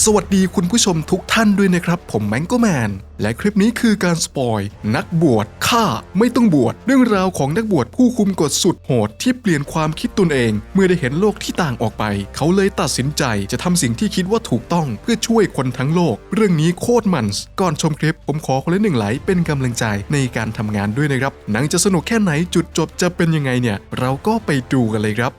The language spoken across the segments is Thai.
สวัสดีคุณผู้ชมทุกท่านด้วยนะครับ ผมแมงโกแมน และคลิปนี้คือการสปอย นักบวชฆ่าไม่ต้องบวชเรื่องราวของนักบวชผู้คุมกฎสุดโหดที่เปลี่ยนความคิดตนเอง เมื่อได้เห็นโลกที่ต่างออกไป เขาเลยตัดสินใจจะทำสิ่งที่คิดว่าถูกต้องเพื่อช่วยคนทั้งโลก เรื่องนี้โคตรมันส์ก่อนชมคลิป ผมขอคนละหนึ่งไหลเป็นกำลังใจในการทำงานด้วยนะครับหนังจะสนุกแค่ไหนจุดจบจะเป็นยังไงเนี่ย เราก็ไปดูกันเลยครับ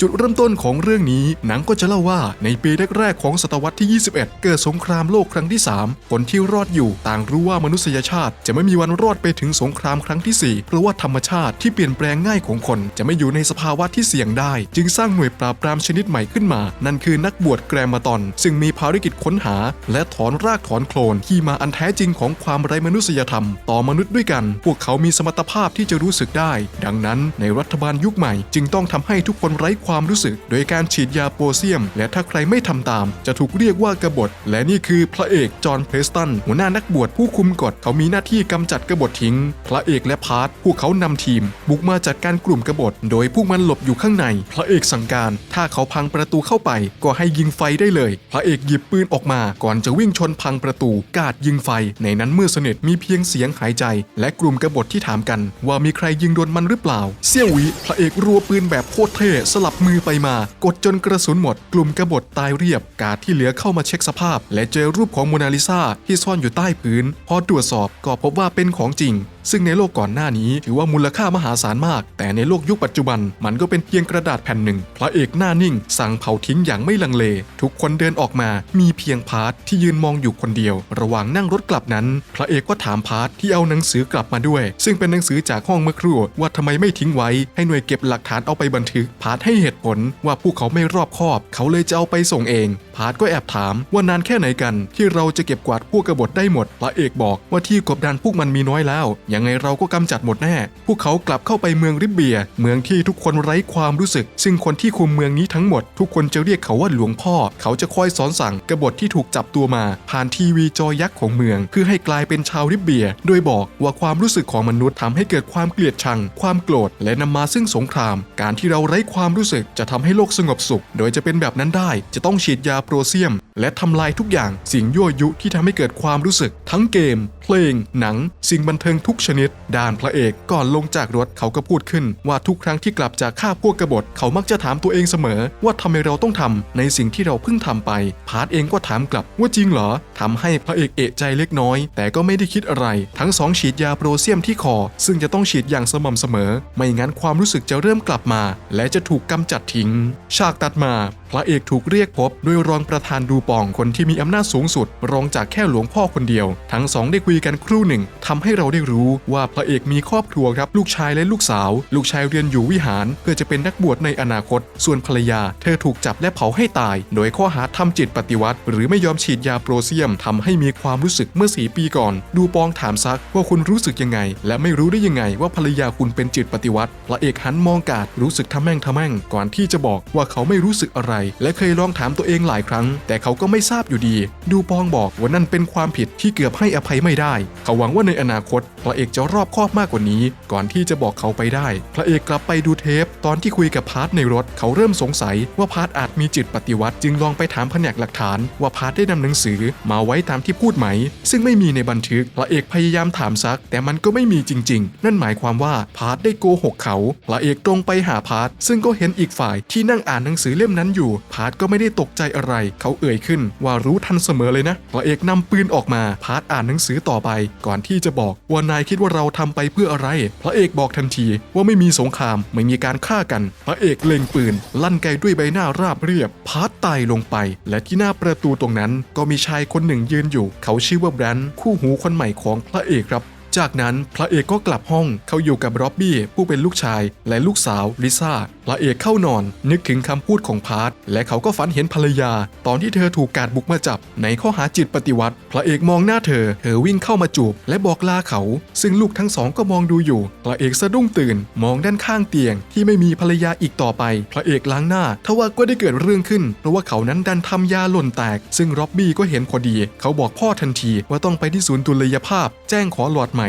จุดเริ่มต้นของเรื่องนี้หนังก็จะเล่าว่าในปีแรกๆของศตวรรษที่ 21 เกิดสงครามโลกครั้งที่ 3 คนที่รอดอยู่ต่างรู้ว่ามนุษยชาติ จะไม่มีวันรอดไปถึงสงครามครั้งที่ 4 เพราะว่าธรรมชาติที่เปลี่ยนแปลงง่ายของคนจะไม่อยู่ในสภาวะที่เสี่ยงได้ จึงสร้างหน่วยปราบปรามชนิดใหม่ขึ้นมา นั่นคือนักบวชแกรมาตอน ซึ่งมีภารกิจค้นหา และถอนรากถอนโคลนที่มาอันแท้จริงของความไร้มนุษยธรรม ต่อมนุษย์ด้วยกัน พวกเขามีสมรรถภาพที่จะรู้สึกได้ ดังนั้นในรัฐบาลยุคใหม่ จึงต้องทำให้ทุกคนไร้ความรู้สึก โดยการฉีดยาโปเซียม และถ้าใครไม่ทำตาม จะถูกเรียกว่ากบฏ และนี่คือพระเอกจอห์นเพรสตันหัวหน้านักบวชผู้คุมกฎเขามีหน้าที่กำจัดกบฏทิ้ง พระเอกและพาร์ทพวกเขานำทีม บุกมาจัดการกลุ่มกบฏ โดยพวกมันหลบอยู่ข้างใน พระเอกสั่งการ ถ้าเขาพังประตูเข้าไป ก็ให้ยิงไฟได้เลย พระเอกหยิบปืนออกมา ก่อนจะวิ่งชนพังประตูกาดยิงไฟ ในนั้นเมื่อสนิทมีเพียงเสียงหายใจ และกลุ่มกบฏที่ถามกัน ว่ามีใครยิงโดนมันหรือเปล่าเสี่ยววิพระเอกรัวปืนแบบโคตรเท่สลับมือไปมา กดจนกระสุนหมด กลุ่มกบฏตายเรียบ กาดที่เหลือเข้ามาเช็คสภาพ และเจอรูปของโมนาลิซาที่ซ่อนอยู่ใต้พื้น พอตรวจสอบก็พบว่าเป็นของจริง ซึ่งในโลกก่อนหน้านี้ถือว่ามูลค่ามหาศาลมาก แต่ในโลกยุคปัจจุบันมันก็เป็นเพียงกระดาษแผ่นหนึ่ง พระเอกหน้านิ่ง สั่งเผาทิ้งอย่างไม่ลังเล ทุกคนเดินออกมา มีเพียงพาร์ทที่ยืนมองอยู่คนเดียว ระหว่างนั่งรถกลับนั้น พระเอกก็ถามพาร์ทที่เอาหนังสือกลับมาด้วย ซึ่งเป็นหนังสือจากห้องเมื่อครู่ว่าทำไมไม่ทิ้งไว้ ให้หน่วยเก็บหลักฐานเอาไปบันทึกพาร์ทให้เหตุผลว่าพวกเขาไม่รอบคอบ เขาเลยจะเอาไปส่งเอง พาร์ทก็แอบถามว่านานแค่ไหนกัน ที่เราจะเก็บกวาดพวกกบฏได้หมด พระเอกบอกว่าที่กบดานพวกมันมีน้อยแล้ว ยังไงเราก็กำจัดหมดแน่ พวกเขากลับเข้าไปเมืองริบเบีย เมืองที่ทุกคนไร้ความรู้สึก ซึ่งคนที่คุมเมืองนี้ทั้งหมด ทุกคนจะเรียกเขาว่าหลวงพ่อ เขาจะคอยสอนสั่งกบฏที่ถูกจับตัวมา ผ่านทีวีจอยักษ์ของเมือง เพื่อให้กลายเป็นชาวริบเบีย โดยบอกว่าความรู้สึกของมนุษย์ทำให้เกิดความเกลียดชัง ความโกรธ และนำมาซึ่งสงคราม การที่เราไร้ความรู้สึกจะทำให้โลกสงบสุข โดยจะเป็นแบบนั้นได้ จะต้องฉีดยาโปรเซียม และทำลายทุกอย่างสิ่งยั่วยุที่ทำให้เกิดความรู้สึก ทั้งเกม เพลง หนัง สิ่งบันเทิงทุกชนิด ด้านพระเอกก่อนลงจากรถเขาก็พูดขึ้น ว่าทุกครั้งที่กลับจากฆ่าพวกกบฏเขามักจะถามตัวเองเสมอ ว่าทำไมเราต้องทำในสิ่งที่เราเพิ่งทำไป พาร์ทเองก็ถามกลับว่าจริงเหรอทำให้พระเอกเอะใจเล็กน้อย แต่ก็ไม่ได้คิดอะไร ทั้งสองฉีดยาโปรเซียมที่คอ ซึ่งจะต้องฉีดอย่างสม่ำเสมอ ไม่งั้นความรู้สึกจะเริ่มกลับมา และจะถูกกำจัดทิ้ง ฉากตัดมาพระเอกถูกเรียกพบโดยรองประธานดูปองคนที่มีอำนาจสูงสุด รองจากแค่หลวงพ่อคนเดียว ทั้งสองได้คุยกันครู่หนึ่งทำให้เราได้รู้ว่าพระเอกมีครอบครัวครับลูกชายและลูกสาว ลูกชายเรียนอยู่วิหาร เพื่อจะเป็นนักบวชในอนาคต ส่วนภรรยา เธอถูกจับและเผาให้ตาย โดยข้อหาทำจิตปฏิวัติ หรือไม่ยอมฉีดยาโปรเซียมทำให้มีความรู้สึกเมื่อสีปีก่อน ดูปองถามซักว่าคุณรู้สึกยังไง และไม่รู้ได้ยังไงว่าภรรยาคุณเป็นจิตปฏิวัติพระเอกหันมองกาดรู้สึกทำแม่งทำแม่งก่อนที่จะบอกว่าเขาไม่รู้สึกอะไร และเคยลองถามตัวเองหลายครั้ง แต่เขาก็ไม่ทราบอยู่ดี ดูปองบอกว่านั่นเป็นความผิดที่เกือบให้อภัยไม่ได้เขาหวังว่าในอนาคต พระเอกจะรอบคอบมากกว่านี้ ก่อนที่จะบอกเขาไปได้ พระเอกกลับไปดูเทป ตอนที่คุยกับพาร์ทในรถ เขาเริ่มสงสัยว่าพาร์ทอาจมีจิตปฏิวัติจึงลองไปถามแผนกหลักฐาน ว่าพาร์ทได้นำหนังสือมาไว้ตามที่พูดไหม ซึ่งไม่มีในบันทึก พระเอกพยายามถามซัก แต่มันก็ไม่มีจริง ๆ นั่นหมายความว่าพาร์ทได้โกหกเขา พระเอกตรงไปหาพาร์ทซึ่งก็เห็นอีกฝ่ายที่นั่งอ่านหนังสือเล่มนั้นอยู่ พาร์ทก็ไม่ได้ตกใจอะไร เขาเอ่ยขึ้นว่ารู้ทันเสมอเลยนะ พระเอกนำปืนออกมา พาร์ทอ่านหนังสือต่อไป ก่อนที่จะบอกว่านายคิดว่าเราทำไปเพื่ออะไร พระเอกบอกทันทีว่าไม่มีสงครามไม่มีการฆ่ากัน พระเอกเล็งปืน ลั่นไกด้วยใบหน้าราบเรียบพาร์ทตายลงไป และที่หน้าประตูตรงนั้น ก็มีชายคนหนึ่งยืนอยู่ เขาชื่อว่าแบรนด์คู่หูคนใหม่ของพระเอกครับจากนั้นพระเอกก็กลับห้อง เขาอยู่กับร็อบบี้ผู้เป็นลูกชายและลูกสาวลิซ่า พระเอกเข้านอน นึกถึงคำพูดของพาร์ทและเขาก็ฝันเห็นภรรยา ตอนที่เธอถูกกาดบุกมาจับ ในข้อหาจิตปฏิวัติ พระเอกมองหน้าเธอ เธอวิ่งเข้ามาจูบ และบอกลาเขา ซึ่งลูกทั้งสองก็มองดูอยู่ พระเอกสะดุ้งตื่น มองด้านข้างเตียง ที่ไม่มีภรรยาอีกต่อไป พระเอกล้างหน้าทว่าก็ได้เกิดเรื่องขึ้นเพราะว่าเขานั้นดันทำยาหล่นแตก ซึ่งร็อบบี้ก็เห็นพอดี เขาบอกพ่อทันทีว่าต้องไปที่ศูนย์ดุลยภาพ แจ้งขอหลอดใหม่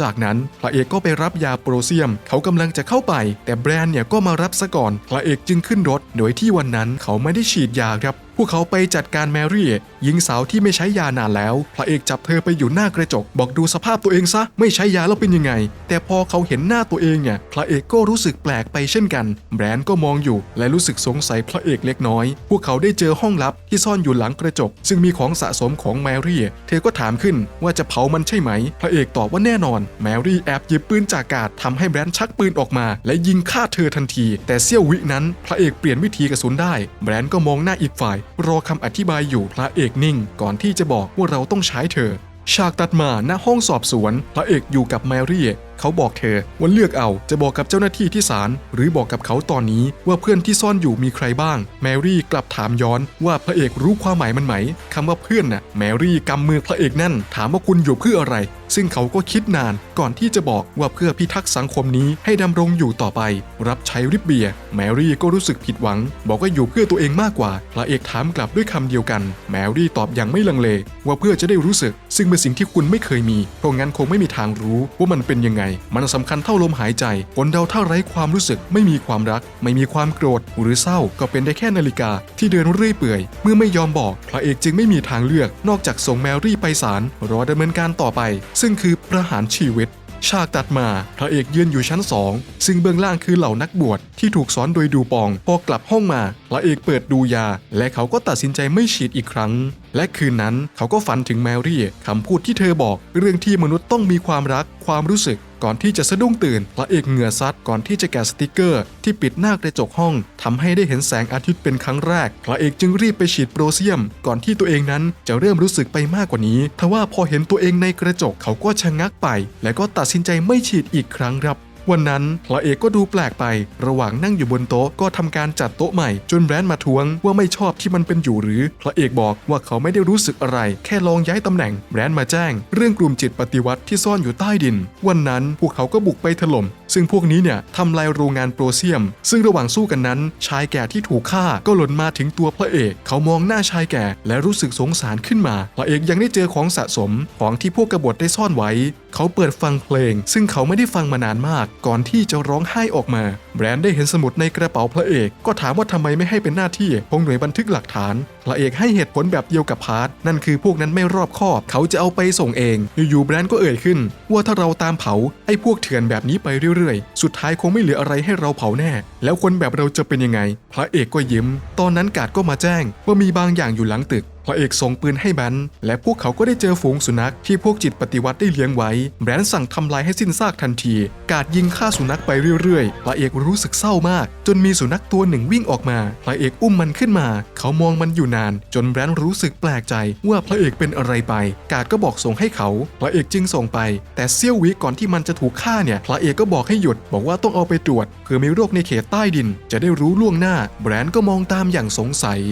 จากนั้นพระเอกก็ไปรับยาโปรเซียม เขากำลังจะเข้าไป แต่แบรนด์เนี่ยก็มารับซะก่อน พระเอกจึงขึ้นรถ โดยที่วันนั้นเขาไม่ได้ฉีดยาครับพวกเขาไปจัดการแมรี่หญิงสาวที่ไม่ใช้ยานานแล้ว พระเอกจับเธอไปอยู่หน้ากระจก บอกดูสภาพตัวเองซะ ไม่ใช้ยาแล้วเป็นยังไง แต่พอเขาเห็นหน้าตัวเองเนี่ยพระเอกก็รู้สึกแปลกไปเช่นกัน แบรนด์ก็มองอยู่ และรู้สึกสงสัยพระเอกเล็กน้อย พวกเขาได้เจอห้องลับที่ซ่อนอยู่หลังกระจก ซึ่งมีของสะสมของแมรี่ เธอก็ถามขึ้นว่าจะเผามันใช่ไหม พระเอกตอบว่าแน่นอน แมรี่แอบหยิบปืนจากกาดทำให้แบรนด์ชักปืนออกมา และยิงฆ่าเธอทันที แต่เสี้ยววินั้น พระเอกเปลี่ยนวิธีกระสุนได้ แบรนด์ก็มองหน้าอีกฝ่ายรอคำอธิบายอยู่พระเอกนิ่ง ก่อนที่จะบอกว่าเราต้องใช้เธอ ฉากตัดมาณห้องสอบสวน พระเอกอยู่กับแมรี่เขาบอกเธอว่าเลือกเอาจะบอกกับเจ้าหน้าที่ที่ศาลหรือบอกกับเขาตอนนี้ว่าเพื่อนที่ซ่อนอยู่มีใครบ้าง แมรี่กลับถามย้อนว่าพระเอกรู้ความหมายมันไหมคำว่าเพื่อนน่ะแมรี่กำมือพระเอกแน่น ถามว่าคุณอยู่เพื่ออะไร ซึ่งเขาก็คิดนานก่อนที่จะบอกว่าเพื่อพิทักษ์สังคมนี้ให้ดำรงอยู่ต่อไป รับใช้ริบเบีย แมรี่ก็รู้สึกผิดหวัง บอกว่าอยู่เพื่อตัวเองมากกว่า พระเอกถามกลับด้วยคำเดียวกัน แมรี่ตอบอย่างไม่ลังเล ว่าเพื่อจะได้รู้สึก ซึ่งเป็นสิ่งที่คุณไม่เคยมีเพราะงั้นคงไม่มีทางรู้ว่ามันเป็นยังไงมันสำคัญเท่าลมหายใจ คนเดาถ้าไร้ความรู้สึก ไม่มีความรัก ไม่มีความโกรธ หรือเศร้าก็เป็นได้แค่นาฬิกาที่เดินเรื่อยเปื่อย เมื่อไม่ยอมบอกพระเอกจึงไม่มีทางเลือก นอกจากส่งแมรี่ไปศาลรอดำเนินการต่อไป ซึ่งคือประหารชีวิตฉากตัดมา พระเอกยืนอยู่ชั้นสอง ซึ่งเบื้องล่างคือเหล่านักบวชที่ถูกสอนโดยดูปอง พอกลับห้องมา พระเอกเปิดดูยา และเขาก็ตัดสินใจไม่ฉีดอีกครั้ง และคืนนั้นเขาก็ฝันถึงแมรี่คำพูดที่เธอบอกเรื่องที่มนุษย์ต้องมีความรักความรู้สึกก่อนที่จะสะดุ้งตื่นพระเอกเหงื่อซัดก่อนที่จะแกะสติกเกอร์ ที่ปิดหน้ากระจกห้องทำให้ได้เห็นแสงอาทิตย์เป็นครั้งแรก พระเอกจึงรีบไปฉีดโปรเซียม ก่อนที่ตัวเองนั้นจะเริ่มรู้สึกไปมากกว่านี้ ทว่าพอเห็นตัวเองในกระจกเขาก็ชะงักไป และก็ตัดสินใจไม่ฉีดอีกครั้งครับ วันนั้นพระเอกก็ดูแปลกไประหว่างนั่งอยู่บนโต๊ะก็ทำการจัดโต๊ะใหม่ จนแบรนด์มาทวงว่าไม่ชอบที่มันเป็นอยู่หรือ พระเอกบอกว่าเขาไม่ได้รู้สึกอะไร แค่ลองย้ายตำแหน่งแบรนด์มาแจ้ง เรื่องกลุ่มจิตปฏิวัติที่ซ่อนอยู่ใต้ดิน วันนั้นพวกเขาก็บุกไปถล่ม ซึ่งพวกนี้เนี่ยทำลายโรงงานโปรเซียม ซึ่งระหว่างสู้กันนั้น ชายแก่ที่ถูกฆ่าก็หล่นมาถึงตัวพระเอก เขามองหน้าชายแก่และรู้สึกสงสารขึ้นมา พระเอกยังได้เจอของสะสมของที่พวกกบฏได้ซ่อนไว้ เขาเปิดฟังเพลง ซึ่งเขาไม่ได้ฟังมานานมากก่อนที่จะร้องไห้ออกมา แบรนด์ได้เห็นสมุดในกระเป๋าพระเอก ก็ถามว่าทำไมไม่ให้เป็นหน้าที่ของหน่วยบันทึกหลักฐาน พระเอกให้เหตุผลแบบเดียวกับพาร์ทนั่นคือพวกนั้นไม่รอบคอบ เขาจะเอาไปส่งเอง อยู่ๆแบรนด์ก็เอ่ยขึ้น ว่าถ้าเราตามเผาไอ้พวกเถื่อนแบบนี้ไปเรื่อยๆ สุดท้ายคงไม่เหลืออะไรให้เราเผาแน่ แล้วคนแบบเราจะเป็นยังไง พระเอกก็ยิ้ม ตอนนั้นกาดก็มาแจ้งว่ามีบางอย่างอยู่หลังตึก พระเอกส่งปืนให้แบนและพวกเขาก็ได้เจอฝูงสุนัขที่พวกจิตปฏิวัติได้เลี้ยงไว้แบนด์สั่งทำลายให้สิ้นซากทันที กาดยิงฆ่าสุนัขไปเรื่อยๆ พระเอกรู้สึกเศร้ามาก จนมีสุนัขตัวหนึ่งวิ่งออกมา พระเอกอุ้มมันขึ้นมา เขามองมันอยู่นาน จนแบนด์รู้สึกแปลกใจว่าพระเอกเป็นอะไรไป กาดก็บอกส่งให้เขา พระเอกจึงส่งไป แต่เสี้ยววิก่อนที่มันจะถูกฆ่าเนี่ย พระเอกก็บอกให้หยุด บอกว่าต้องเอาไปตรวจเผื่อมีโรคในเขตใต้ดิน จะได้รู้ล่วงหน้า แบรนด์ก็มองตามอย่างสงสัย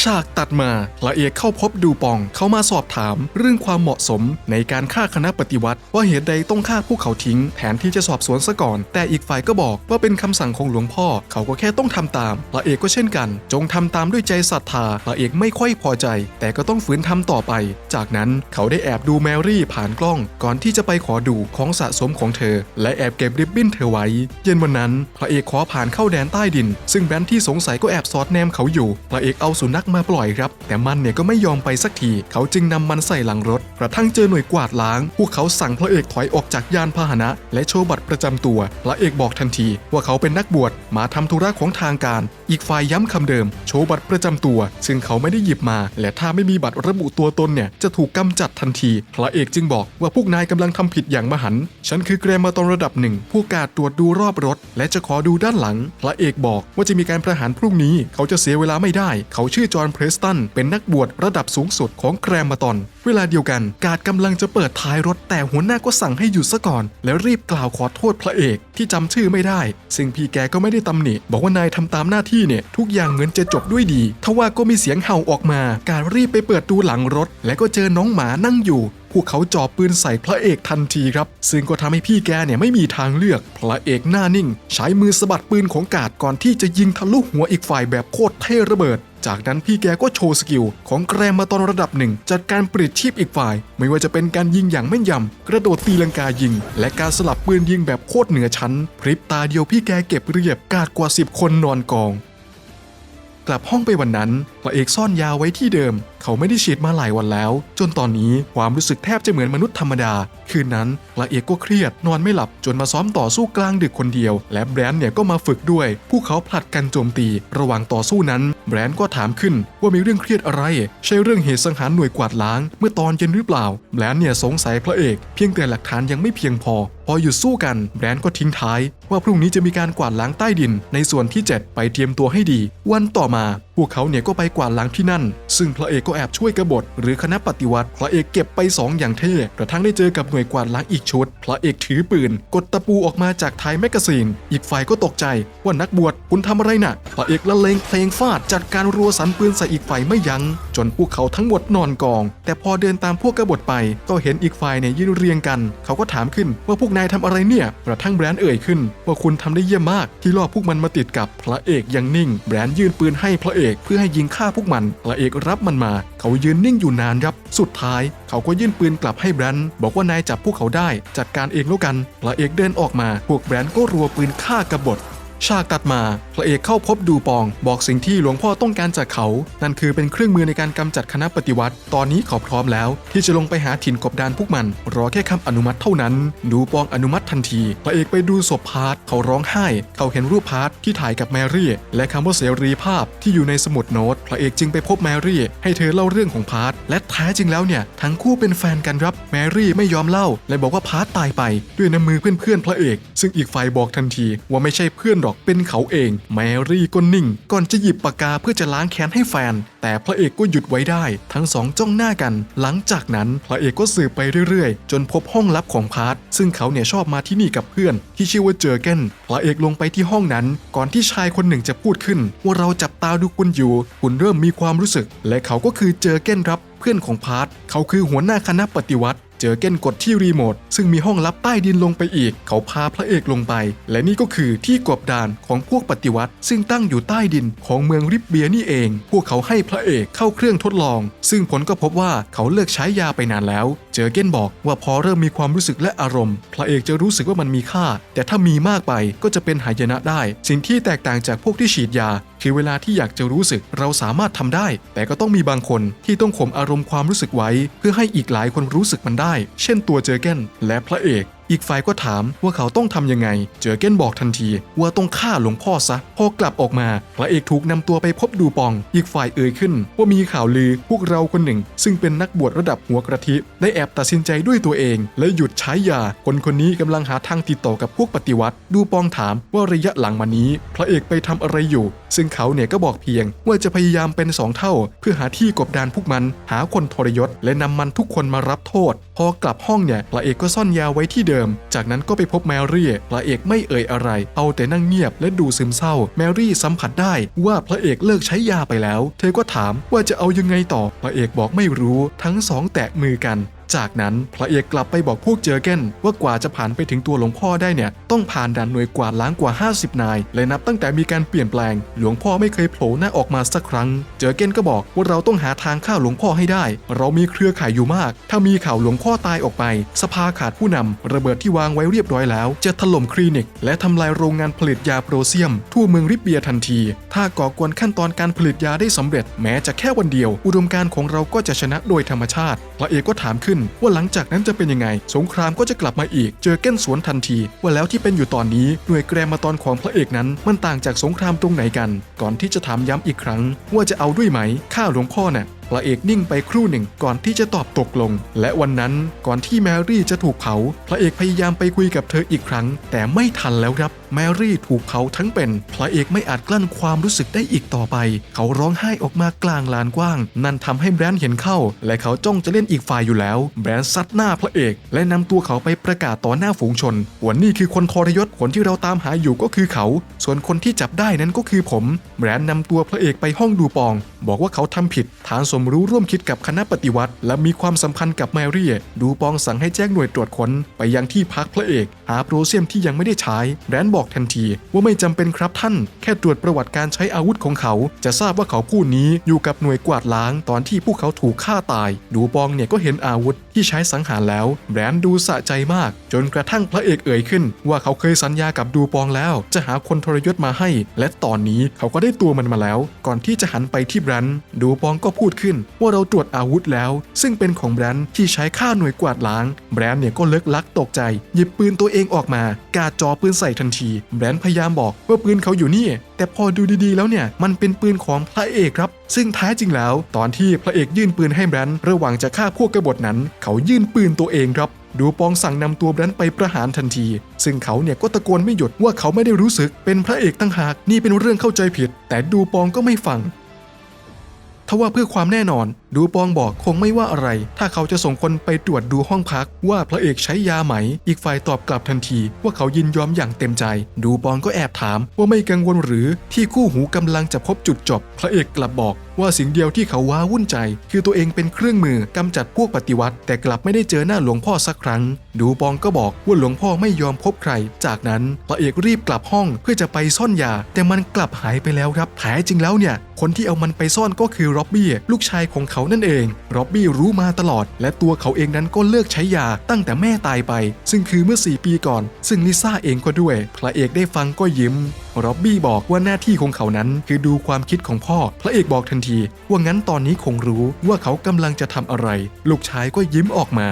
ฉากตัดมาพระเอกเข้าพบดูปองเขามาสอบถามเรื่องความเหมาะสมในการฆ่าคณะปฏิวัติ ว่าเหตุใดต้องฆ่าพวกเขาทิ้ง แทนที่จะสอบสวนซะก่อน แต่อีกฝ่ายก็บอกว่าเป็นคำสั่งของหลวงพ่อ เขาก็แค่ต้องทำตามพระเอกก็เช่นกัน จงทำตามด้วยใจศรัทธาพระเอกไม่ค่อยพอใจ แต่ก็ต้องฝืนทำต่อไป จากนั้นเขาได้แอบดูแมรี่ผ่านกล้อง ก่อนที่จะไปขอดูของสะสมของเธอ และแอบเก็บริบบิ้นเธอไว้ เย็นวันนั้นพระเอกขอผ่านเข้าแดนใต้ดิน ซึ่งแบนที่สงสัยก็แอบสอดแนมเขาอยู่พระเอกเอาสุนนัขมาปล่อยครับ แต่มันเนี่ยก็ไม่ยอมไปสักที เขาจึงนำมันใส่หลังรถ กระทั่งเจอหน่วยกวาดล้าง พวกเขาสั่งพระเอกถอยออกจากยานพาหนะ และโชว์บัตรประจำตัว พระเอกบอกทันที ว่าเขาเป็นนักบวชมาทำธุระของทางการ อีกฝ่ายย้ำคำเดิม โชว์บัตรประจำตัว ซึ่งเขาไม่ได้หยิบมา และถ้าไม่มีบัตรระบุตัวตนเนี่ยจะถูกกำจัดทันที พระเอกจึงบอกว่าพวกนายกำลังทำผิดอย่างมหันต์ฉันคือแกรมาตอนระดับหนึ่งผู้กาดตรวจดูรอบรถ และจะขอดูด้านหลัง พระเอกบอกว่าจะมีการประหารพรุ่งนี้ เขาจะเสียเวลาไม่ได้ เขาชื่อจอห์นเพรสตันเป็นนักบวชระดับสูงสุดของแกรมาตอน เวลาเดียวกัน กาดกำลังจะเปิดท้ายรถแต่หัวหน้าก็สั่งให้หยุดซะก่อน แล้วรีบกล่าวขอโทษพระเอกที่จำชื่อไม่ได้ ซึ่งพี่แกก็ไม่ได้ตำหนิ บอกว่านายทำตามหน้าที่เนี่ย ทุกอย่างเหมือนจะจบด้วยดีทว่าก็มีเสียงเห่าออกมา การรีบไปเปิดดูหลังรถ และก็เจอน้องหมานั่งอยู่พวกเขาจ่อปืนใส่พระเอกทันทีครับ ซึ่งก็ทำให้พี่แกเนี่ยไม่มีทางเลือก พระเอกหน้านิ่ง ใช้มือสะบัดปืนของกาดก่อนที่จะยิงทะลุหัวอีกฝ่ายแบบโคตรเท่ระเบิด จากนั้นพี่แกก็โชว์สกิลของแกรมมาตอนระดับหนึ่งจัดการปลิดชีพอีกฝ่าย ไม่ว่าจะเป็นการยิงอย่างแม่นยำ กระโดดตีลังกายิง และการสลับปืนยิงแบบโคตรเหนือชั้น พริบตาเดียวพี่แกเก็บเรียบกาดกว่า 10 คนนอนกอง กลับห้องไปวันนั้นพระเอกซ่อนยาไว้ที่เดิม เขาไม่ได้ฉีดมาหลายวันแล้ว จนตอนนี้ความรู้สึกแทบจะเหมือนมนุษย์ธรรมดา คืนนั้นพระเอกก็เครียด นอนไม่หลับจนมาซ้อมต่อสู้กลางดึกคนเดียว และแบรนด์เนี่ยก็มาฝึกด้วย พวกเขาผลัดกันโจมตี ระหว่างต่อสู้นั้น แบรนด์ก็ถามขึ้นว่ามีเรื่องเครียดอะไร ใช่เรื่องเหตุสังหารหน่วยกวาดล้าง เมื่อตอนเย็นหรือเปล่า แบรนด์เนี่ยสงสัยพระเอก เพียงแต่หลักฐานยังไม่เพียงพอ พอหยุดสู้กันแบรนด์ก็ทิ้งท้าย ว่าพรุ่งนี้จะมีการกวาดล้างใต้ดิน ในส่วนที่ 7 ไปเตรียมตัวให้ดี วันต่อมา พวกเขาเนี่ยก็ไปกวาดล้างที่นั่น ซึ่งพระเอกก็แอบช่วยกบฏหรือคณะปฏิวัติ พระเอกเก็บไป 2 อย่างเท่กระทั่งได้เจอกับหน่วยกวาดล้างอีกชุด พระเอกถือปืน กดตะปูออกมาจากท้ายแมกกาซีน อีกฝ่ายก็ตกใจ ว่านักบวชคุณทำอะไรน่ะ พระเอกละเลงเพลงฟาดจัดการรัวสันปืนใส่อีกฝ่ายไม่ยัง้ง จนพวกเขาทั้งหมดนอนกอง แต่พอเดินตามพวกกบฏไป ก็เห็นอีกฝ่ายเนี่ยยืนเรียงกัน เขาก็ถามขึ้นว่าพวกนายทำอะไรเนี่ยกระทั่งแบรนด์เอ่ยขึ้น ว่าคุณทำได้เยี่ยมมาก ที่ล่อพวกมันมาติดกับพระเอกยังนิ่ง แบรนด์ยื่นปืนให้พระเอกเพื่อให้ยิงฆ่าพวกมันพระเอกรับมันมา เขายืนนิ่งอยู่นานครับ สุดท้าย เขาก็ยื่นปืนกลับให้แบรนด์บอกว่านายจับพวกเขาได้จัดการเองแล้วกันพระเอกเดินออกมาพวกแบรนด์ก็รัวปืนฆ่ากบฏฉากตัดมา พระเอกเข้าพบดูปอง บอกสิ่งที่หลวงพ่อต้องการจากเขา นั่นคือเป็นเครื่องมือในการกำจัดคณะปฏิวัติ ตอนนี้เขาพร้อมแล้ว ที่จะลงไปหาถิ่นกบดานพวกมัน รอแค่คำอนุมัติเท่านั้น ดูปองอนุมัติทันที พระเอกไปดูศพพาร์ทเขาร้องไห้ เขาเห็นรูปพาร์ทที่ถ่ายกับแมรี่ และคำว่าเสรีภาพที่อยู่ในสมุดโน้ต พระเอกจึงไปพบแมรี่ ให้เธอเล่าเรื่องของพาร์ทและแท้จริงแล้วเนี่ยทั้งคู่เป็นแฟนกันครับแมรี่ไม่ยอมเล่า และบอกว่าพาร์ทตายไป ด้วยน้ำมือเพื่อนๆพระเอก ซึ่งอีกฝ่ายบอกทันทีว่าไม่ใช่เพื่อนหรอกเป็นเขาเองแมรี่ก็นิ่ง ก่อนจะหยิบปากกาเพื่อจะล้างแค้นให้แฟน แต่พระเอกก็หยุดไว้ได้ ทั้งสองจ้องหน้ากัน หลังจากนั้นพระเอกก็สืบไปเรื่อยๆ จนพบห้องลับของพาร์ทซึ่งเขาเนี่ยชอบมาที่นี่กับเพื่อน ที่ชื่อว่าเจอเกนพระเอกลงไปที่ห้องนั้น ก่อนที่ชายคนหนึ่งจะพูดขึ้น ว่าเราจับตาดูคุณอยู่ คุณเริ่มมีความรู้สึก และเขาก็คือเจอเกนครับเพื่อนของพาร์ทเขาคือหัวหน้าคณะปฏิวัติ เจอเก้นกดที่รีโมทซึ่งมีห้องลับใต้ดินลงไปอีก เขาพาพระเอกลงไป และนี่ก็คือที่กบดานของพวกปฏิวัติ ซึ่งตั้งอยู่ใต้ดินของเมืองริบเบียนี่เอง พวกเขาให้พระเอกเข้าเครื่องทดลอง ซึ่งผลก็พบว่าเขาเลิกใช้ยาไปนานแล้ว เจอเก้นบอกว่าพอเริ่มมีความรู้สึกและอารมณ์ พระเอกจะรู้สึกว่ามันมีค่า แต่ถ้ามีมากไปก็จะเป็นหายนะได้ สิ่งที่แตกต่างจากพวกที่ฉีดยา คือเวลาที่อยากจะรู้สึกเราสามารถทำได้ แต่ก็ต้องมีบางคนที่ต้องข่มอารมณ์ความรู้สึกไว้ เพื่อให้อีกหลายคนรู้สึกมันได้ เช่นตัวเจอเกนและพระเอก อีกฝ่ายก็ถามว่าเขาต้องทำยังไง เจอเก้นบอกทันทีว่าต้องฆ่าหลวงพ่อซะ พอกลับออกมา พระเอกถูกนำตัวไปพบดูปอง อีกฝ่ายเอ่ยขึ้น ว่ามีข่าวลือพวกเราคนหนึ่ง ซึ่งเป็นนักบวชระดับหัวกระทิ ได้แอบตัดสินใจด้วยตัวเอง และหยุดใช้ยา คนคนนี้กำลังหาทางติดต่อกับพวกปฏิวัติ ดูปองถามว่าระยะหลังมานี้ พระเอกไปทำอะไรอยู่ ซึ่งเขาเนี่ยก็บอกเพียง ว่าจะพยายามเป็นสองเท่า เพื่อหาที่กบดานพวกมัน หาคนทรยศและนำมันทุกคนมารับโทษ พอกลับห้องเนี่ยพระเอกก็ซ่อนยาไว้ที่เดิมจากนั้นก็ไปพบแมรี่พระเอกไม่เอ่ยอะไร เอาแต่นั่งเงียบและดูซึมเศร้า แมรี่สัมผัสได้ว่าพระเอกเลิกใช้ยาไปแล้ว เธอก็ถามว่าจะเอายังไงต่อ พระเอกบอกไม่รู้ ทั้งสองแตะมือกัน จากนั้นพระเอกกลับไปบอกพวกเจอเก้นว่ากว่าจะผ่านไปถึงตัวหลวงพ่อได้เนี่ยต้องผ่านด่านหน่วยกวาดล้างกว่า 50 นาย และนับตั้งแต่มีการเปลี่ยนแปลง หลวงพ่อไม่เคยโผล่หน้าออกมาสักครั้ง เจอเก้นก็บอกว่าเราต้องหาทางฆ่าหลวงพ่อให้ได้ เรามีเครือข่ายอยู่มาก ถ้ามีข่าวหลวงพ่อตายออกไป สภาขาดผู้นำระเบิดที่วางไว้เรียบร้อยแล้ว จะถล่มคลินิก และทำลายโรงงานผลิตยาโปรเซียม ทั่วเมืองริบเบียทันที ถ้าก่อกวนขั้นตอนการผลิตยาได้สำเร็จ แม้จะแค่วันเดียว อุดมการของเราก็จะชนะโดยธรรมชาติพระเอกก็ถามขึ้นว่าหลังจากนั้นจะเป็นยังไง สงครามก็จะกลับมาอีก เจอเก้นสวนทันที ว่าแล้วที่เป็นอยู่ตอนนี้หน่วยแกรมาตอนของพระเอกนั้น มันต่างจากสงครามตรงไหนกัน ก่อนที่จะถามย้ำอีกครั้ง ว่าจะเอาด้วยไหมข้าหลวงพ่อน่ะ พระเอกนิ่งไปครู่หนึ่งก่อนที่จะตอบตกลง และวันนั้นก่อนที่แมรี่จะถูกเผา พระเอกพยายามไปคุยกับเธออีกครั้ง แต่ไม่ทันแล้วครับ แมรี่ถูกเผาทั้งเป็น พระเอกไม่อาจกลั้นความรู้สึกได้อีกต่อไป เขาร้องไห้ออกมากลางลานกว้าง นั่นทำให้แบรนด์เห็นเข้า และเขาจ้องจะเล่นอีกฝ่ายอยู่แล้ว แบรนด์ซัดหน้าพระเอก และนำตัวเขาไปประกาศต่อหน้าฝูงชนว่านี่คือคนทรยศคนที่เราตามหาอยู่ก็คือเขา ส่วนคนที่จับได้นั้นก็คือผม แบรนด์นำตัวพระเอกไปห้องดูปอง บอกว่าเขาทำผิด ฐานสมรู้ร่วมคิดกับคณะปฏิวัติ และมีความสัมพันธ์กับแมรี่ ดูปองสั่งให้แจ้งหน่วยตรวจค้นไปยังที่พักพระเอก หาโปรเซียมที่ยังไม่ได้ใช้ แรนบอกทันที ว่าไม่จำเป็นครับท่าน แค่ตรวจประวัติการใช้อาวุธของเขา จะทราบว่าเขาผู้นี้อยู่กับหน่วยกวาดล้าง ตอนที่พวกเขาถูกฆ่าตาย ดูปองเนี่ยก็เห็นอาวุธที่ใช้สังหารแล้วแรนดูสะใจมาก จนกระทั่งพระเอกเอ่ยขึ้น ว่าเขาเคยสัญญากับดูปองแล้ว จะหาคนทรยศมาให้ และตอนนี้เขาก็ได้ตัวมันมาแล้ว ก่อนที่จะหันไปที่แบรนด์ดูปองก็พูดขึ้นว่าเราตรวจอาวุธแล้ว ซึ่งเป็นของแบรนด์ที่ใช้ฆ่าหน่วยกวาดล้าง แบรนด์เนี่ยก็เลิกลักตกใจ หยิบปืนตัวเองออกมา กาดจอปืนใส่ทันที แบรนด์พยายามบอกว่าปืนเขาอยู่นี่ แต่พอดูดีๆแล้วเนี่ยมันเป็นปืนของพระเอกครับ ซึ่งแท้จริงแล้ว ตอนที่พระเอกยื่นปืนให้แบรนด์ระหว่างจะฆ่าพวกกบฏนั้น เขายื่นปืนตัวเองครับดูปองสั่งนำตัวแบรนด์ไปประหารทันที ซึ่งเขาเนี่ยก็ตะโกนไม่หยุดว่าเขาไม่ได้รู้สึกเป็นพระเอกตั้งหาก นี่เป็นเรื่องเข้าใจผิด แต่ดูปองก็ไม่ฟัง ทว่าเพื่อความแน่นอน ดูปองบอกคงไม่ว่าอะไร ถ้าเขาจะส่งคนไปตรวจดูห้องพัก ว่าพระเอกใช้ยาไหม อีกฝ่ายตอบกลับทันทีว่าเขายินยอมอย่างเต็มใจ ดูปองก็แอบถามว่าไม่กังวลหรือที่คู่หูกำลังจะพบจุดจบ พระเอกกลับบอกว่าสิ่งเดียวที่เขาว้าวุ่นใจ คือตัวเองเป็นเครื่องมือกำจัดพวกปฏิวัติ แต่กลับไม่ได้เจอหน้าหลวงพ่อสักครั้ง ดูปองก็บอกว่าหลวงพ่อไม่ยอมพบใคร จากนั้นพระเอกรีบกลับห้องเพื่อจะไปซ่อนยา แต่มันกลับหายไปแล้วครับแท้จริงแล้วเนี่ย คนที่เอามันไปซ่อนก็คือร็อบบี้ลูกชายของเขานั่นเอง ร็อบบี้รู้มาตลอด และตัวเขาเองนั้นก็เลิกใช้ยาตั้งแต่แม่ตายไป ซึ่งคือเมื่อ 4 ปีก่อน ซึ่งลิซ่าเองก็ด้วย พระเอกได้ฟังก็ยิ้ม ร็อบบี้บอกว่าหน้าที่ของเขานั้น คือดูความคิดของพ่อ พระเอกบอกทันที ว่างั้นตอนนี้คงรู้ว่าเขากำลังจะทำอะไร ลูกชายก็ยิ้มออกมา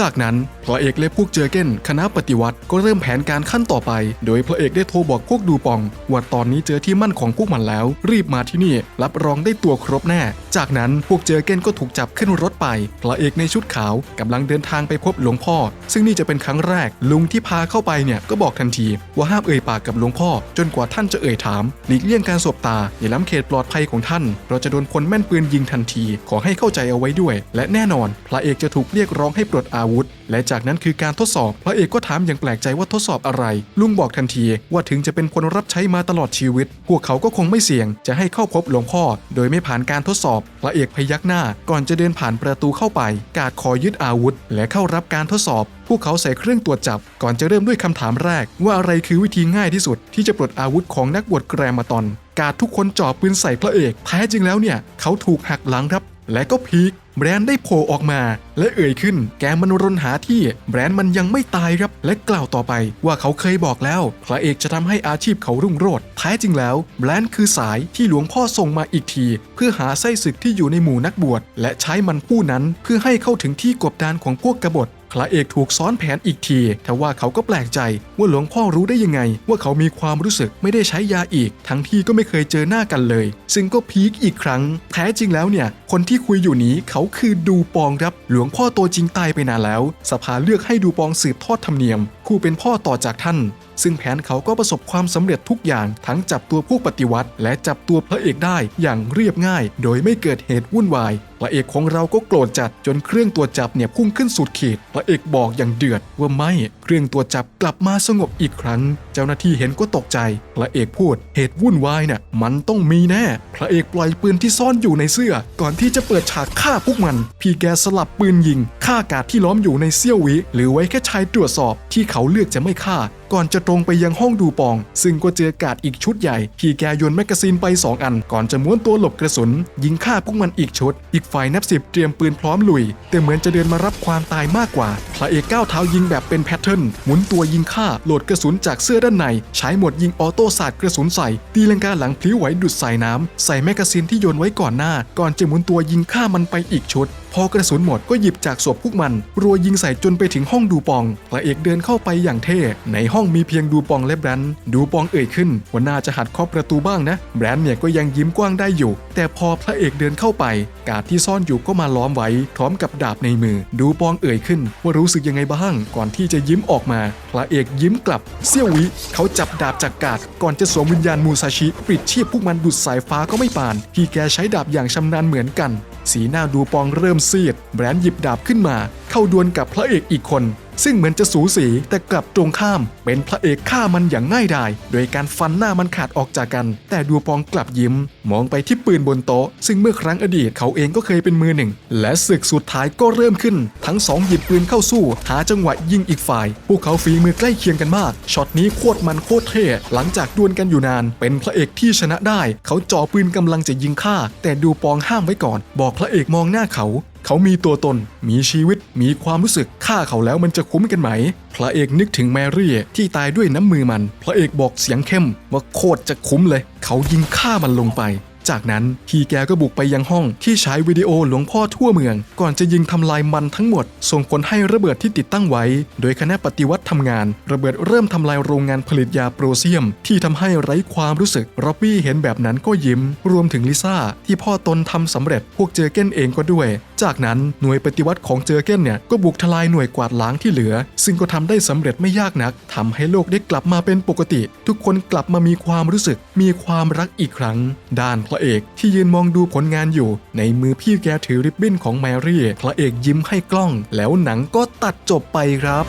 จากนั้นพระเอกและพวกเจอเก้นคณะปฏิวัติก็เริ่มแผนการขั้นต่อไป โดยพระเอกได้โทรบอกพวกดูปอง ว่าตอนนี้เจอที่มั่นของพวกมันแล้ว รีบมาที่นี่ รับรองได้ตัวครบแน่ จากนั้นพวกเจอเก้นก็ถูกจับขึ้นรถไป พระเอกในชุดขาวกำลังเดินทางไปพบหลวงพ่อ ซึ่งนี่จะเป็นครั้งแรก ลุงที่พาเข้าไปเนี่ยก็บอกทันทีว่าห้ามเอ่ยปากกับหลวงพ่อ จนกว่าท่านจะเอ่ยถามหลีกเลี่ยงการสบตาอย่าล้ำเขตปลอดภัยของท่าน เราจะโดนคนแม่นปืนยิงทันที ขอให้เข้าใจเอาไว้ด้วย และแน่นอน พระเอกจะถูกเรียกร้องให้ปลดอาวุธ และจากนั้นคือการทดสอบ พระเอกก็ถามอย่างแปลกใจว่าทดสอบอะไร ลุงบอกทันทีว่าถึงจะเป็นพลรับใช้มาตลอดชีวิต พวกเขาก็คงไม่เสี่ยง จะให้เข้าพบหลวงพ่อ โดยไม่ผ่านการทดสอบ พระเอกพยักหน้า ก่อนจะเดินผ่านประตูเข้าไป กาดขอยึดอาวุธ และเข้ารับการทดสอบ พวกเขาใส่เครื่องตรวจจับ ก่อนจะเริ่มด้วยคำถามแรก ว่าอะไรคือวิธีง่ายที่สุด ที่จะปลดอาวุธของนักบวชแกรมาตอน กาดทุกคนจ่อปืนใส่พระเอก แท้จริงแล้วเนี่ยเขาถูกหักหลังครับ และก็พีค แบรนด์ได้โผล่ออกมา และเอ่ยขึ้น แกมันรนหาที่แบรนด์มันยังไม่ตายครับ และกล่าวต่อไปว่าเขาเคยบอกแล้วพระเอกจะทำให้อาชีพเขารุ่งโรจน์แท้จริงแล้วแบรนด์คือสายที่หลวงพ่อส่งมาอีกที เพื่อหาไส้ศึกที่อยู่ในหมู่นักบวชและใช้มันผู้นั้นเพื่อให้เข้าถึงที่กบดานของพวกกบฏ พระเอกถูกซ้อนแผนอีกทีทว่าเขาก็แปลกใจว่าหลวงพ่อรู้ได้ยังไง ว่าเขามีความรู้สึกไม่ได้ใช้ยาอีก ทั้งที่ก็ไม่เคยเจอหน้ากันเลย ซึ่งก็พีคอีกครั้ง แท้จริงแล้วเนี่ย คนที่คุยอยู่นี้เขาคือดูปองครับ หลวงพ่อตัวจริงตายไปนานแล้ว สภาเลือกให้ดูปองสืบทอดธรรมเนียม คู่เป็นพ่อต่อจากท่านซึ่งแผนเขาก็ประสบความสำเร็จทุกอย่าง ทั้งจับตัวผู้ปฏิวัติ และจับตัวพระเอกได้อย่างเรียบง่าย โดยไม่เกิดเหตุวุ่นวาย พระเอกของเราก็โกรธจัดจนเครื่องตัวจับเนี่ยพุ่งขึ้นสุดขีด พระเอกบอกอย่างเดือดว่าไม่เครื่องตัวจับกลับมาสงบอีกครั้ง เจ้าหน้าที่เห็นก็ตกใจ พระเอกพูดเหตุวุ่นวายน่ะมันต้องมีแน่ พระเอกปล่อยปืนที่ซ่อนอยู่ในเสื้อ ก่อนที่จะเปิดฉากฆ่าพวกมัน พี่แกสลับปืนยิงฆ่ากาดที่ล้อมอยู่ในเสี้ยววิหรือไว้แค่ชายตรวจสอบที่เขาเลือกจะไม่ฆ่า ก่อนจะตรงไปยังห้องดูปอง ซึ่งก็เจอกาดอีกชุดใหญ่พี่แกโยนแมกกาซีนไป 2 อัน ก่อนจะม้วนตัวหลบกระสุน ยิงฆ่าพวกมันอีกชุด อีกฝ่ายนับสิบเตรียมปืนพร้อมลุย แต่เหมือนจะเดินมารับความตายมากกว่าพระเอกก้าวเท้ายิงแบบเป็นแพทเทิร์นหมุนตัวยิงฆ่าโหลดกระสุนจากเสื้อด้านใน ใช้หมดยิงออโต้สาดกระสุนใส่ตีลังกาหลังพลิ้วไหวดุดใสายน้ำใส่แมกกาซีนที่โยนไว้ก่อนหน้า ก่อนจะหมุนตัวยิงฆ่ามันไปอีกชุด พอกระสุนหมดก็หยิบจากศพพวกมัน รัวยิงใส่จนไปถึงห้องดูปองพระเอกเดินเข้าไปอย่างเท่ ในห้องมีเพียงดูปองและแบรนด์ดูปองเอ่ยขึ้นว่าน่าจะหัดเคาะประตูบ้างนะ แบรนด์เนี่ยก็ยังยิ้มกว้างได้อยู่ แต่พอพระเอกเดินเข้าไป กาดที่ซ่อนอยู่ก็มาล้อมไว้ พร้อมกับดาบในมือ ดูปองเอ่ยขึ้น ว่ารู้สึกยังไงบ้าง ก่อนที่จะยิ้มออกมา พระเอกยิ้มกลับ เซี่ยววิเขาจับดาบจากกาดก่อนจะสวมวิญญาณมูซาชิปิดชีพพวกมันดุดสายฟ้าก็ไม่ปานพี่แกใช้ดาบอย่างชำนาญเหมือนกัน สีหน้าดูปองเริ่มซีดแบรนด์หยิบดาบขึ้นมา เข้าดวลกับพระเอกอีกคน ซึ่งเหมือนจะสูสีแต่กลับตรงข้าม เป็นพระเอกฆ่ามันอย่างง่ายดาย โดยการฟันหน้ามันขาดออกจากกัน แต่ดูปองกลับยิ้ม มองไปที่ปืนบนโต๊ะ ซึ่งเมื่อครั้งอดีตเขาเองก็เคยเป็นมือหนึ่ง และศึกสุดท้ายก็เริ่มขึ้น ทั้งสองหยิบปืนเข้าสู้ หาจังหวะยิงอีกฝ่าย พวกเขาฝีมือใกล้เคียงกันมาก ช็อตนี้โคตรมันโคตรเท่ หลังจากดวลกันอยู่นาน เป็นพระเอกที่ชนะได้ เขาจ่อปืนกำลังจะยิงฆ่า แต่ดูปองห้ามไว้ก่อน บอกพระเอกมองหน้าเขา เขามีตัวตน มีชีวิต มีความรู้สึกฆ่าเขาแล้วมันจะคุ้มกันไหม พระเอกนึกถึงแมรี่ที่ตายด้วยน้ำมือมัน พระเอกบอกเสียงเข้มว่าโคตรจะคุ้มเลย เขายิงฆ่ามันลงไป จากนั้นทีแกก็บุกไปยังห้องที่ใช้วิดีโอหลวงพ่อทั่วเมือง ก่อนจะยิงทำลายมันทั้งหมด ส่งผลให้ระเบิดที่ติดตั้งไว้ โดยคณะปฏิวัติทำงาน ระเบิดเริ่มทำลายโรงงานผลิตยาโปรเซียม ที่ทำให้ไร้ความรู้สึกร็อบบี้เห็นแบบนั้นก็ยิ้ม รวมถึงลิซ่าที่พ่อตนทำสำเร็จพวกเจอเก้นเองก็ด้วย จากนั้นหน่วยปฏิวัติของเจอเก้นเนี่ยก็บุกทลายหน่วยกวาดล้างที่เหลือ ซึ่งก็ทำได้สำเร็จไม่ยากนักทำให้โลกได้กลับมาเป็นปกติ ทุกคนกลับมามีความรู้สึก มีความรักอีกครั้ง ด้านพระเอกที่ยืนมองดูผลงานอยู่ ในมือพี่แกถือริบบิ้นของแมรี่ พระเอกยิ้มให้กล้อง แล้วหนังก็ตัดจบไปครับ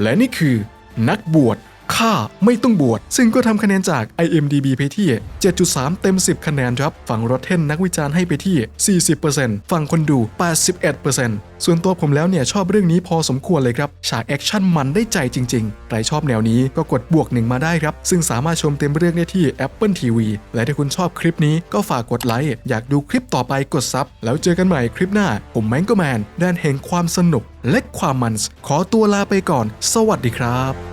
และนี่คือนักบวช ข้าไม่ต้องบวชซึ่งก็ทำคะแนนจาก IMDB ไปที่ 7.3 เต็ม 10 คะแนนครับฝั่งรถเทนนักวิจารณ์ให้ไปที่ 40%ฝั่งคนดู 81%ส่วนตัวผมแล้วเนี่ยชอบเรื่องนี้พอสมควรเลยครับ ฉากแอคชั่นมันได้ใจจริงๆ ใครชอบแนวนี้ก็กดบวกหนึ่งมาได้ครับ ซึ่งสามารถชมเต็มเรื่องได้ที่ Apple TV และถ้าคุณชอบคลิปนี้ก็ฝากกดไลค์อยากดูคลิปต่อไปกดซับแล้วเจอกันใหม่คลิปหน้า ผมแมงก็แมนแดนแห่งความสนุกและความมันส์ขอตัวลาไปก่อน สวัสดีครับ